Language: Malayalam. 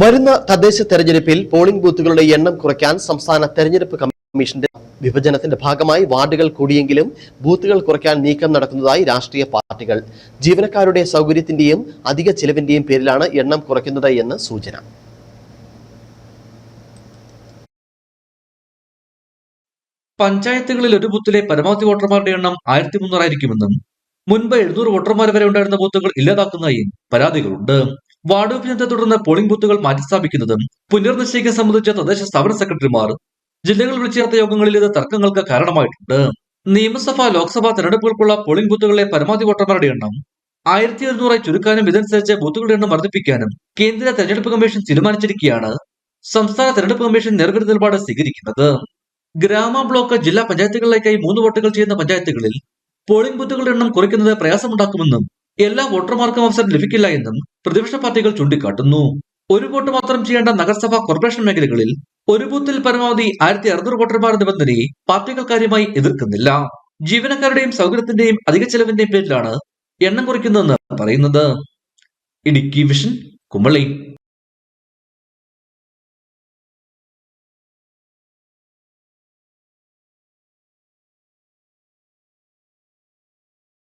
വരുന്ന തദ്ദേശ തെരഞ്ഞെടുപ്പിൽ പോളിംഗ് ബൂത്തുകളുടെ എണ്ണം കുറയ്ക്കാൻ സംസ്ഥാന തെരഞ്ഞെടുപ്പ് കമ്മീഷന്റെ വിഭജനത്തിന്റെ ഭാഗമായി വാർഡുകൾ കൂടിയെങ്കിലും ബൂത്തുകൾ കുറയ്ക്കാൻ നീക്കം നടക്കുന്നതായി രാഷ്ട്രീയ പാർട്ടികൾ. ജീവനക്കാരുടെ സൗകര്യത്തിന്റെയും അധിക ചിലവിന്റെയും പേരിലാണ് എണ്ണം കുറയ്ക്കുന്നത് എന്ന് സൂചന. പഞ്ചായത്തുകളിൽ ഒരു ബൂത്തിലെ പരമാവധി വോട്ടർമാരുടെ എണ്ണം ആയിരത്തി മുന്നൂറായിരിക്കുമെന്നും മുൻപ് എഴുന്നൂറ് വോട്ടർമാർ വരെ ഉണ്ടായിരുന്ന ബൂത്തുകൾ ഇല്ലാതാക്കുന്നതായും പരാതികളുണ്ട്. വാർഡ് വിഭജനത്തെ തുടർന്ന് പോളിംഗ് ബൂത്തുകൾ മാറ്റിസ്ഥാപിക്കുന്നതും പുനർനിശ്ചയിക്കാൻ സംബന്ധിച്ച തദ്ദേശ സ്ഥാപന സെക്രട്ടറിമാർ ജില്ലകളിൽ വിളിച്ചു ചേർത്ത യോഗങ്ങളിൽ ഇത് തർക്കങ്ങൾക്ക് കാരണമായിട്ടുണ്ട്. നിയമസഭാ ലോക്സഭാ തെരഞ്ഞെടുപ്പുകൾക്കുള്ള പോളിംഗ് ബൂത്തുകളിലെ പരമാവധി വോട്ടർമാരുടെ എണ്ണം ആയിരത്തി ഒരുന്നൂറായി ചുരുക്കാനും ഇതനുസരിച്ച് ബൂത്തുകളുടെ എണ്ണം വർദ്ധിപ്പിക്കാനും കേന്ദ്ര തെരഞ്ഞെടുപ്പ് കമ്മീഷൻ തീരുമാനിച്ചിരിക്കുകയാണ് സംസ്ഥാന തെരഞ്ഞെടുപ്പ് കമ്മീഷൻ നേർഗതി നിലപാട് സ്വീകരിക്കുന്നത്. ഗ്രാമ ബ്ലോക്ക് ജില്ലാ പഞ്ചായത്തുകളിലേക്കായി മൂന്ന് വോട്ടുകൾ ചെയ്യുന്ന പഞ്ചായത്തുകളിൽ പോളിംഗ് ബൂത്തുകളുടെ എണ്ണം കുറയ്ക്കുന്നത് പ്രയാസമുണ്ടാക്കുമെന്നും എല്ലാ വോട്ടർമാർക്കും അവസരം ലഭിക്കില്ല എന്നും പ്രതിപക്ഷ പാർട്ടികൾ ചൂണ്ടിക്കാട്ടുന്നു. ഒരു വോട്ട് മാത്രം ചെയ്യേണ്ട നഗരസഭാ കോർപ്പറേഷൻ മേഖലകളിൽ ഒരു ബൂത്തിൽ പരമാവധി ആയിരത്തി അറുന്നൂറ് വോട്ടർമാർ നിബന്ധനയെ പാർട്ടികൾ കാര്യമായി എതിർക്കുന്നില്ല. ജീവനക്കാരുടെയും സൗകര്യത്തിന്റെയും അധിക ചെലവിന്റെയും പേരിലാണ് എണ്ണം കുറയ്ക്കുന്നതെന്ന് പറയുന്നത്. ഇടുക്കി വിഷൻ കുമളി.